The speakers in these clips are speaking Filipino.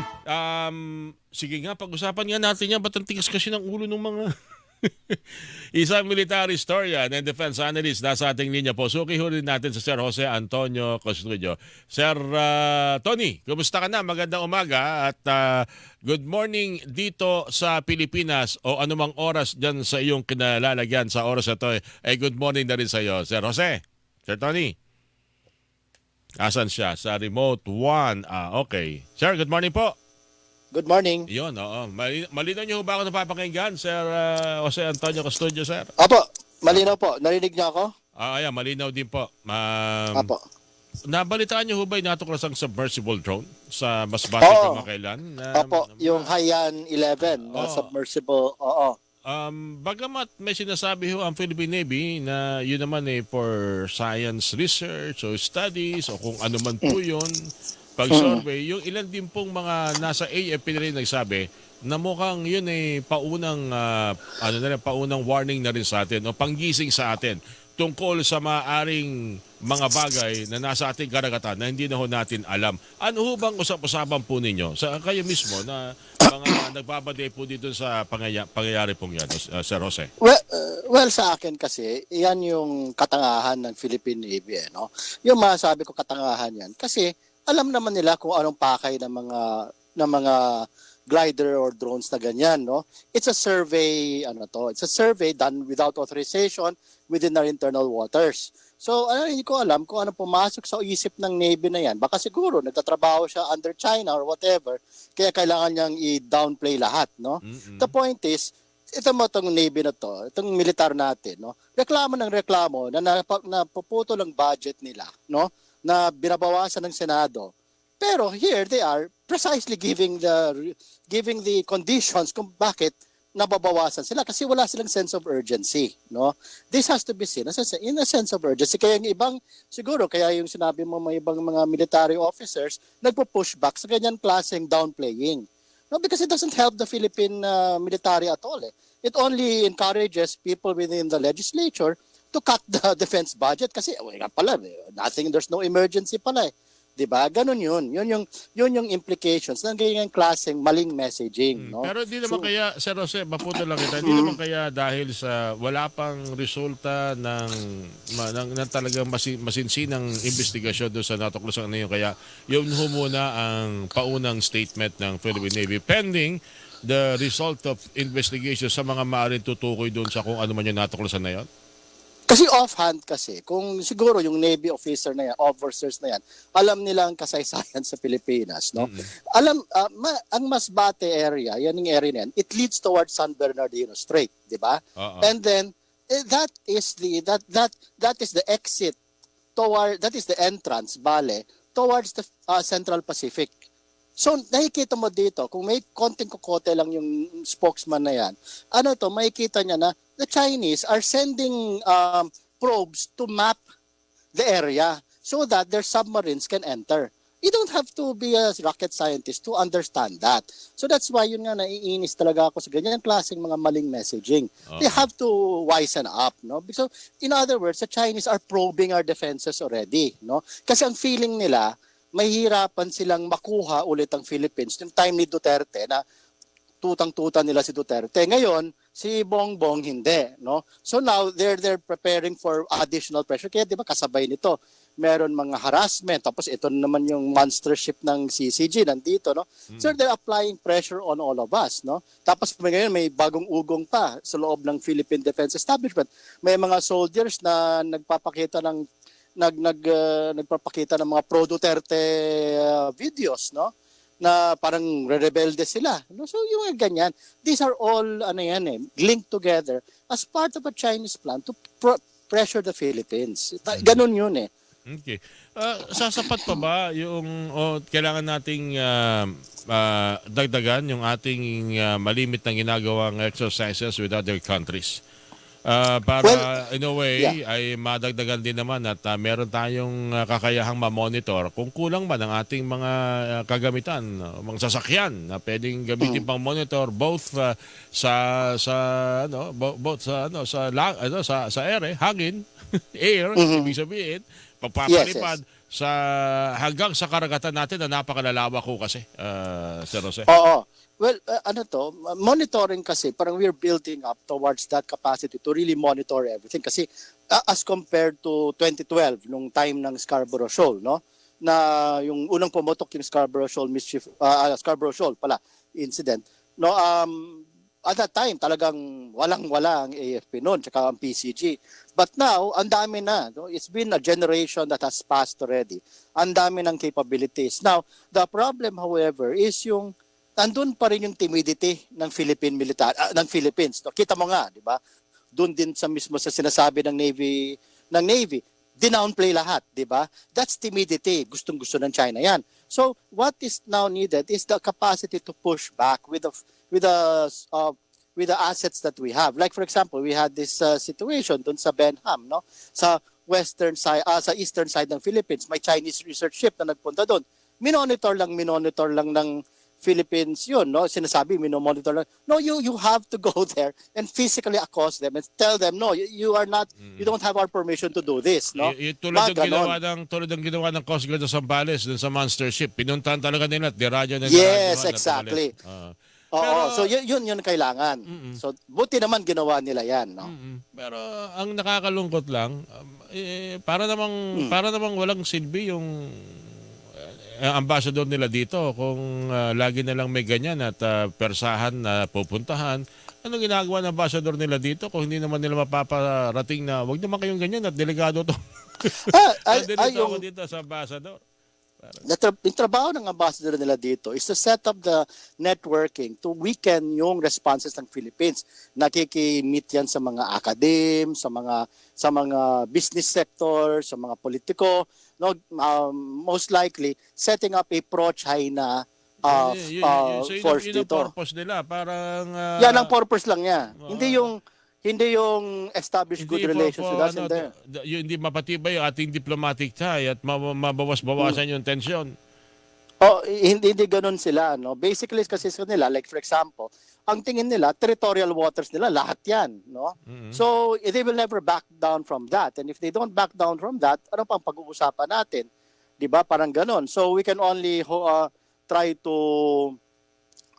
Ay, um, sige nga, pag-usapan nga natin yan. Ba't ang tigas kasi ng ulo ng mga... Isang military historian and defense analyst nasa ating linya po. Suki ho rin natin sa Sir Jose Antonio Custodio. Sir ah, Tony, kumusta ka na? Magandang umaga at ah, good morning dito sa Pilipinas o anumang oras dyan sa iyong kinalalagyan sa oras na to. Eh, good morning na rin sa iyo. Sir Jose, Sir Tony. Asan siya? Sa remote 1. Ah, okay. Sir, good morning po. Good morning. Yun, oo. Mali- malinaw niyo ba ako napapakinggan, Sir ah, Jose Antonio Custodio, sir? Apo, malinaw po. Narinig niyo ako? Ah, ayan, malinaw din po. Um, Apo. nabalitaan niyo ho ba yung natuklas ang submersible drone sa Masbate Oo. kamakailan? Um, Apo, yung Haiyan 11 na Oo. submersible. Oo. Um, bagamat may sinasabi ho ang Philippine Navy na yun naman eh for science research o studies o kung ano man po yun, pag-survey, yung ilan din pong mga nasa AFP na rin nagsabi na mukhang yun eh paunang, ah, ano na rin, paunang warning na rin sa atin o panggising sa atin tungkol sa maaring mga bagay na nasa ating karagatan na hindi na ho natin alam. Ano ho bang usap-usapan po ninyo? Sa kayo mismo na mga nagbabade po dito sa pangaya, pangyayari pong yan, uh, Sir Jose? Well, uh, well, sa akin kasi, yan yung katangahan ng Philippine Navy. Eh, no? Yung masasabi ko katangahan yan. Kasi alam naman nila kung anong pakay ng mga ng mga glider or drones na ganyan, no? It's a survey, ano to, it's a survey done without authorization within our internal waters. So, ano, hindi ko alam kung ano pumasok sa isip ng Navy na yan. Baka siguro nagtatrabaho siya under China or whatever, kaya kailangan niyang i-downplay lahat, no? Mm-mm. The point is, ito mo itong Navy na to, itong militar natin, no? Reklamo ng reklamo na napa- napuputo ng budget nila, no? Na binabawasan ng Senado. Pero here they are precisely giving the giving the conditions kung bakit nababawasan sila kasi wala silang sense of urgency, no? This has to be seen as a, in a sense of urgency. Kaya yung ibang siguro kaya yung sinabi mo may ibang mga military officers nagpo-push back sa ganyan klaseng downplaying. No, because it doesn't help the Philippine uh, military at all. Eh. It only encourages people within the legislature to cut the defense budget kasi oh, nga pala, eh, nothing, there's no emergency pala eh. 'Di ba? Ganun 'yun. 'Yun yung 'yun yung implications ng ganyan klaseng maling messaging, no? Hmm. Pero di naman So- kaya, Sir Jose, maputo lang kita, di naman kaya dahil sa wala pang resulta ng, ma, ng, ng talagang masin, masinsinang investigasyon doon sa natuklasan na yun. Kaya yun ho muna ang paunang statement ng Philippine Navy pending the result of investigation sa mga maaaring tutukoy doon sa kung ano man yung natuklasan na yun. Kasi offhand kasi, kung siguro yung Navy officer na yan, officers na yan, alam nila ang kasaysayan sa Pilipinas, no? Alam, ah, ma- ang Masbate area, yan yung area na yan, it leads towards San Bernardino Strait, di ba? Oo. And then, eh, that is the, that, that, that is the exit toward, that is the entrance, bale, towards the ah, Central Pacific. So, nakikita mo dito, kung may konting kukote lang yung spokesman na yan, ano to, makikita niya na the Chinese are sending um, probes to map the area so that their submarines can enter. You don't have to be a rocket scientist to understand that. So that's why yun nga naiinis talaga ako sa ganyan klaseng mga maling messaging. They have to wisen up, no? Because in other words, the Chinese are probing our defenses already, no? Kasi ang feeling nila, mahihirapan silang makuha ulit ang Philippines yung time ni Duterte na tutang-tutan nila si Duterte. Ngayon, si Bongbong hindi, no? So now they're they're preparing for additional pressure. Kaya 'di ba kasabay nito, meron mga harassment tapos ito naman yung monster ship ng CCG nandito, no? So they're applying pressure on all of us, no? Tapos may ngayon may bagong ugong pa sa loob ng Philippine Defense Establishment. May mga soldiers na nagpapakita ng nag nag uh, nagpapakita ng mga pro Duterte uh, videos, no? Na parang rebelde sila. No? So yung mga ganyan, these are all ano yan eh, linked together as part of a Chinese plan to pro- pressure the Philippines. Ta- Ganun yun eh. Okay. Ah, sasapat pa ba yung o kailangan nating ah, ah, dagdagan yung ating ah, malimit na ginagawang exercises with other countries? Ah, para Well, in a way yeah. ay madagdagan din naman at ah, meron tayong ah, kakayahang ma-monitor kung kulang man ang ating mga ah, kagamitan, ah, mga sasakyan na pwedeng gamitin pang monitor both ah, sa sa ano bo- both sa ano sa la, ano sa sa air, eh, hangin, air, ibig sabihin, pagpapalipad sa hanggang sa karagatan natin na napakalalawak ko kasi, uh, Sir Jose. Oo. Well, uh, ano to, monitoring kasi, parang we're building up towards that capacity to really monitor everything. Kasi uh, as compared to 2012, nung time ng Scarborough Shoal, no? Na yung unang pumotok yung Scarborough Shoal mischief, uh, Scarborough Shoal pala, incident. No, um, at that time, talagang walang-wala ang AFP noon, tsaka ang PCG. But now, ang dami na. No? It's been a generation that has passed already. Ang dami ng capabilities. Now, the problem, however, is yung andun pa rin yung timidity ng Philippine military ah, ng Philippines. No? Kita mo nga, di ba? Doon din sa mismo sa sinasabi ng Navy ng Navy, dinownplay lahat, di ba? That's timidity. Gustong-gusto ng China 'yan. So, what is now needed is the capacity to push back with the with the uh, with the assets that we have. Like for example, we had this uh, situation doon sa Benham, no? Sa western side, ah, sa eastern side ng Philippines, may Chinese research ship na nagpunta doon. Minonitor lang, minonitor lang ng Philippines yun, no? Sinasabi, minomonitor lang. No, you you have to go there and physically accost them and tell them, no, you, you are not, you don't have our permission to do this, no? Y- y- tulad ng ginawa ng tulad ng ginawa ng Coast Guard sa Zambales dun sa monster ship. Pinuntahan talaga nila at diradyo na Yes, exactly. Ah. Oo, Pero- so yun, yun yun kailangan. So buti naman ginawa nila yan, no? Mm. Pero ang nakakalungkot lang, um, eh, para namang Hmm. para namang walang silbi yung eh, ambassador nila dito kung ah, lagi na lang may ganyan at ah, persahan na pupuntahan. Ano ginagawa ng ambassador nila dito kung hindi naman nila mapaparating na wag naman kayong ganyan at delegado to. Ah, ay, ay, yung, dito sa ambassador. tra- yung trabaho ng ambassador nila dito is to set up the networking to weaken yung responses ng Philippines. Nakiki-meet yan sa mga academe, sa mga sa mga business sector, sa mga politiko, no um, most likely setting up a pro-China uh, Yun- yun- uh, yun- so yun, force yun ang dito. purpose nila. Parang ah, Yan ang purpose lang niya. Oo. Hindi yung hindi yung establish good Hindi po relations po, with us ano, d- yung hindi mapatibay yung ating diplomatic tie at ma- mabawas-bawasan yung tensyon. Oh, hindi hindi ganoon sila, no. Basically kasi sa nila, like for example, ang tingin nila territorial waters nila lahat 'yan, no. Mhm. So, they will never back down from that. And if they don't back down from that, ano pang pag-uusapan natin? 'Di ba? Parang ganoon. So, we can only uh, try to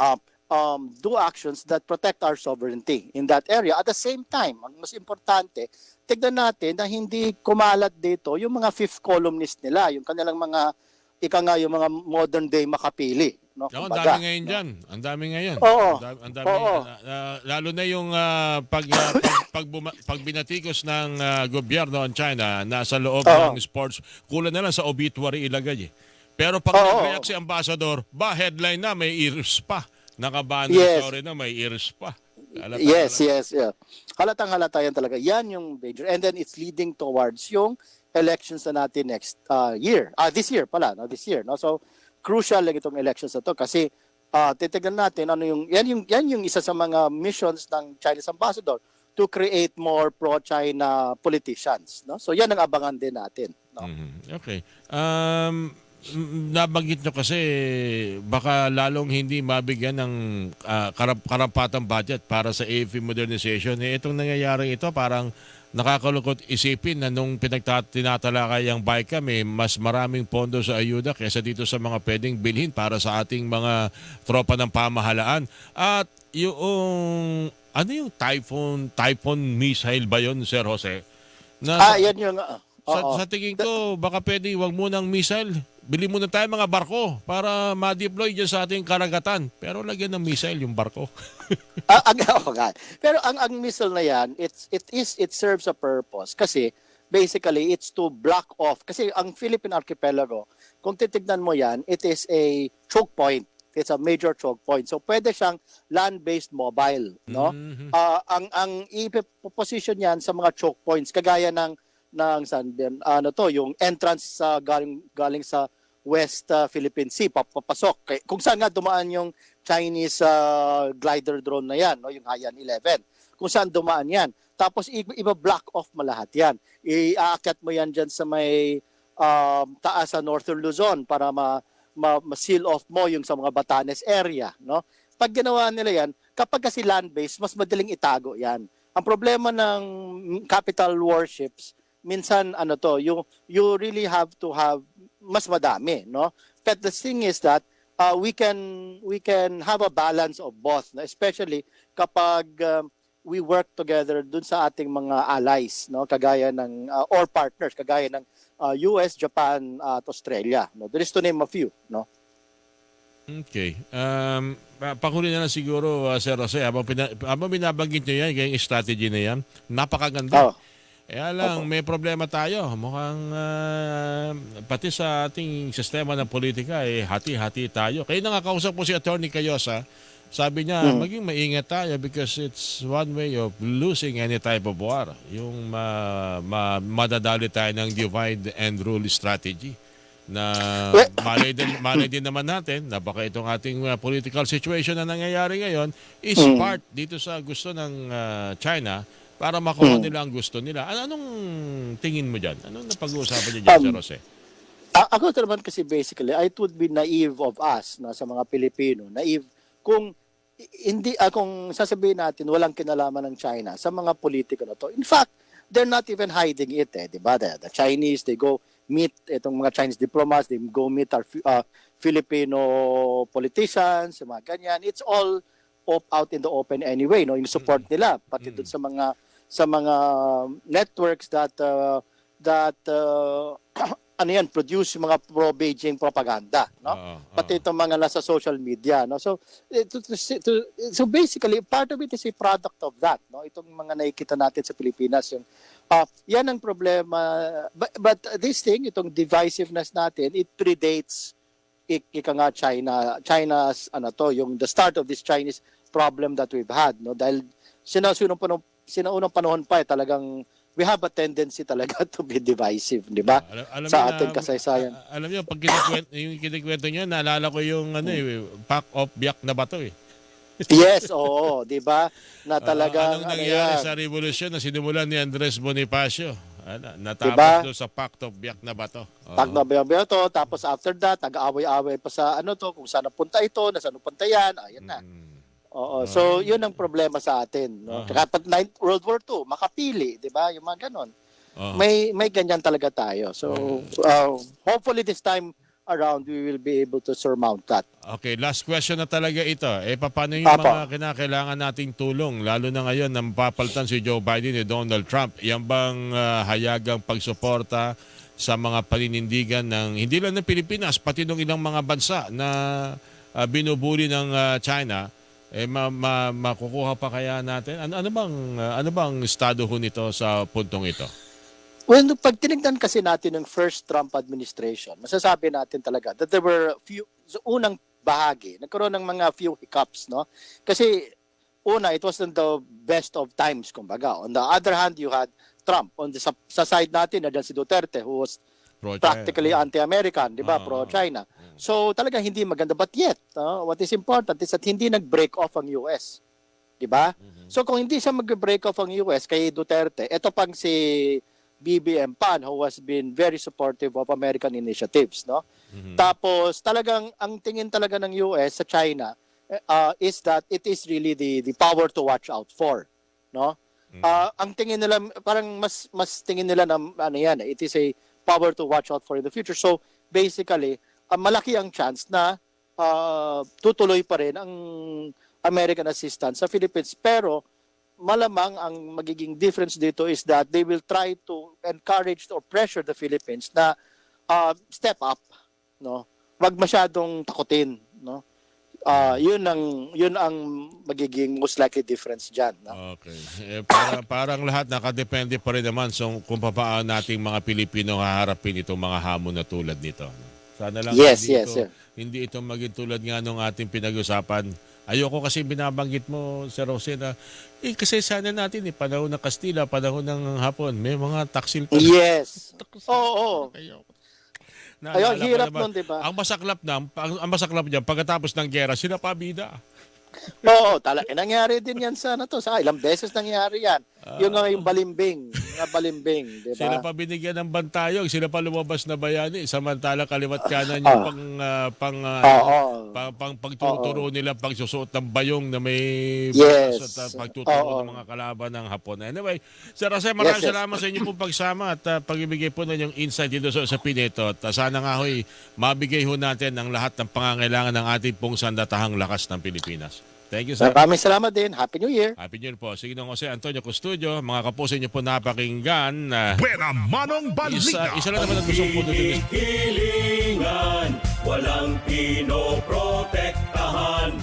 uh, um, do actions that protect our sovereignty in that area. At the same time, ang mas importante, tignan natin na hindi kumalat dito yung mga fifth columnist nila, yung kanilang mga ika nga yung mga modern day makapili. No? Ako, ang dami ngayon no? dyan. Ang dami ngayon. Oo. Ang dami, ang dami Oo. ah, lalo na yung ah, pag, ah, pag, pag, buma- pag binatikos ng ah, gobyerno ang China, nasa loob Oo. ng sports, kulang na lang sa obituary ilagay eh. Pero pag Oo. nag-react si ambassador, ba headline na may ears pa. Nakabano Yes. sorry na may ears pa. Halata- Yes, yes, yeah. Halatang halata yan talaga. Yan yung danger. And then it's leading towards yung elections na natin next uh, year. Ah, this year pala, no? This year, no? So, crucial lang itong elections na to kasi uh, titignan natin ano yung yan yung yan yung isa sa mga missions ng Chinese ambassador to create more pro-China politicians, no? So, yan ang abangan din natin, no? Mhm. Okay. Um, nabanggit nyo kasi baka lalong hindi mabigyan ng ah, karap- karapatang budget para sa AFP modernization. Eh, itong nangyayari ito parang nakakalungkot isipin na nung pinagtinatalakay ang BICAM eh, mas maraming pondo sa ayuda kaysa dito sa mga pwedeng bilhin para sa ating mga tropa ng pamahalaan. At yung ano yung typhoon typhoon missile ba yon Sir Jose? Na Ah, yan yung uh, sa, sa tingin ko, baka pwede wag munang missile. Bili muna tayo mga barko para ma-deploy dyan sa ating karagatan. Pero lagyan ng missile yung barko. Ah, ang, oh, God. Pero ang ang missile na yan, it's it is it serves a purpose kasi basically it's to block off kasi ang Philippine archipelago, kung titignan mo yan, it is a choke point. It's a major choke point. So pwede siyang land-based mobile, no? Mhm. Ah, ang ang ipo-position yan sa mga choke points kagaya ng ng din, ano to, yung entrance sa galing galing sa West uh, Philippine Sea pap- papasok. Kay- Kung saan nga dumaan yung Chinese uh, glider drone na yan, no, yung Haiyan 11. Kung saan dumaan yan. Tapos i- iba-block off mo lahat yan. Iaakyat mo yan dyan sa may um, taas sa Northern Luzon para ma, ma, ma-seal off mo yung sa mga Batanes area. No? Pag ginawa nila yan, kapag kasi land-based, mas madaling itago yan. Ang problema ng capital warships, minsan ano to, you you really have to have mas madami, no? But the thing is that uh, we can we can have a balance of both, no? especially kapag um, we work together dun sa ating mga allies, no? Kagaya ng uh, or partners, kagaya ng uh, US, Japan, at Australia, no? There is to name a few, no? Okay. Um, pa- panghuli na lang siguro, uh, Sir Jose, habang, pina, habang binabanggit nyo yan, yung strategy na yan, napakaganda. Oh. Kaya lang, may problema tayo. Mukhang ah, pati sa ating sistema ng politika, eh, hati-hati tayo. Kaya nakakausap po si Attorney Cayosa, sabi niya, Hmm. maging maingat tayo because it's one way of losing any type of war. Yung ma, ma, madadali tayo ng divide and rule strategy na malay din, malay din naman natin na baka itong ating uh, political situation na nangyayari ngayon is Mm. part dito sa gusto ng uh, China para makuha Mm. nila ang gusto nila. Ano anong tingin mo diyan? Anong napag-uusapan niyo diyan, Um, Sir Jose? Ako naman kasi basically, it would be naive of us na sa mga Pilipino, naive kung hindi ah, kung sasabihin natin walang kinalaman ng China sa mga politiko na to. In fact, they're not even hiding it eh, 'di ba? The, the Chinese, they go meet itong mga Chinese diplomats, they go meet our ah, Filipino politicians, mga ganyan. It's all op- out in the open anyway, no? Yung support nila pati Mm. dun sa mga sa mga networks that uh, that uh, ano yan, produce yung mga pro-Beijing propaganda, no? Oo, oo. Pati itong mga nasa social media, no? So, eh, to, to, to- so basically, part of it is a product of that, no? Itong mga nakikita natin sa Pilipinas, yung, ah, yan ang problema. But, but this thing, itong divisiveness natin, it predates ik- ika nga China, China's, ano to, yung the start of this Chinese problem that we've had, no? Dahil sinasunong panahon, sinaunang panahon pa, eh, talagang we have a tendency talaga to be divisive, di ba? Alam, alam sa ating na- kasaysayan. alam niyo, pag kinikwento, yung kinikwento niyo, naalala ko yung ano, eh, pack of biyak na bato eh. Yes, oo, 'di ba? Na talagang anong ano nangyari yan. sa revolusyon na sinimulan ni Andres Bonifacio? Ano, natapos Diba? doon sa pact of biyak na bato. Oo. Pag nabayaw to, tapos after that, nag-aaway-away pa sa ano to, kung saan napunta ito, na saan napunta yan, ayan na. Mm. Oo, so yun ang problema sa atin. No? Ah. Kapag ninth World War II, makapili, di ba? Yung mga ganon. Oo. May, may ganyan talaga tayo. So, uh, hopefully this time around, we will be able to surmount that. Okay, last question na talaga ito. Eh, paano yung Apo. mga kinakailangan nating tulong? Lalo na ngayon na papalitan si Joe Biden ni Donald Trump. Yan bang ah, hayagang pagsuporta sa mga paninindigan ng hindi lang ng Pilipinas, pati ng ilang mga bansa na ah, binubuli ng ah, China, eh ma, ma- makukuha pa kaya natin? Ano, ano bang ano bang estado ho nito sa puntong ito? Well, pag tinignan kasi natin ng first Trump administration, masasabi natin talaga that there were few, sa unang bahagi, nagkaroon ng mga few hiccups, no? Kasi, una, it wasn't the best of times, kumbaga. On the other hand, you had Trump. On the, sa, sa side natin, nandiyan si Duterte, who was Pro practically anti-American, di ba? Ah. Pro-China. So, talagang hindi maganda. But yet, no, what is important is that hindi nag-break off ang US. Di ba? So, kung hindi siya mag-break off ang US kay Duterte, ito pang si BBM Pan who has been very supportive of American initiatives, no? Mhm. Tapos talagang ang tingin talaga ng US sa China uh, is that it is really the the power to watch out for, no? Mhm. Ah, ang tingin nila parang mas mas tingin nila na ano yan, it is a power to watch out for in the future. So basically, ah, malaki ang chance na ah, tutuloy pa rin ang American assistance sa Philippines pero malamang ang magiging difference dito is that they will try to encourage or pressure the Philippines na uh, step up, no? Wag masyadong takutin, no? Ah, yun ang yun ang magiging most likely difference diyan, no? Okay. Eh, para, parang lahat nakadepende pa rin naman sa kung paano nating mga Pilipino haharapin itong mga hamon na tulad nito. Sana lang Yes, hindi, yes, ito, sir. hindi ito maging tulad nga nung ating pinag-usapan. Ayoko kasi binabanggit mo, Sir Jose, na eh, kasi sana natin, eh, panahon ng Kastila, panahon ng Hapon, may mga taksil pa. Yes. Oo. oo. Ayoko. Ayun, hirap nun, di ba? Ang masaklap na, ang, ang masaklap niya, pagkatapos ng gera, sila pa bida. Oo, talaga. Nangyari din yan sa ano to. Sa ilang beses nangyari yan. yung nga yung balimbing. Mga balimbing, di Sila ba? pa binigyan ng bantayog, sila pa lumabas na bayani, samantala kaliwat kanan Ah. yung pang, ah, pang, ah, Oo. pang, pang pagtuturo nila pagsusuot ng bayong na may Yes. at ah, pagtuturo Oo. ng mga kalaban ng Hapon. Anyway, Sir Jose, maraming Yes, yes. salamat sa inyo pong pagsama at ah, pagbibigay po ng yung insight dito sa usapin ito. At ah, sana nga ho'y mabigay ho natin ang lahat ng pangangailangan ng ating pong sandatahang lakas ng Pilipinas. Thank you, sir. Maraming salamat din. Happy New Year. Happy New Year po. Sige nung Jose Antonio Custudio, mga kapuso inyo po napakinggan. Ah, uh, Buena manong balita. Isa, isa lang naman ang gusto po dito. Hilingan, walang pinoprotektahan.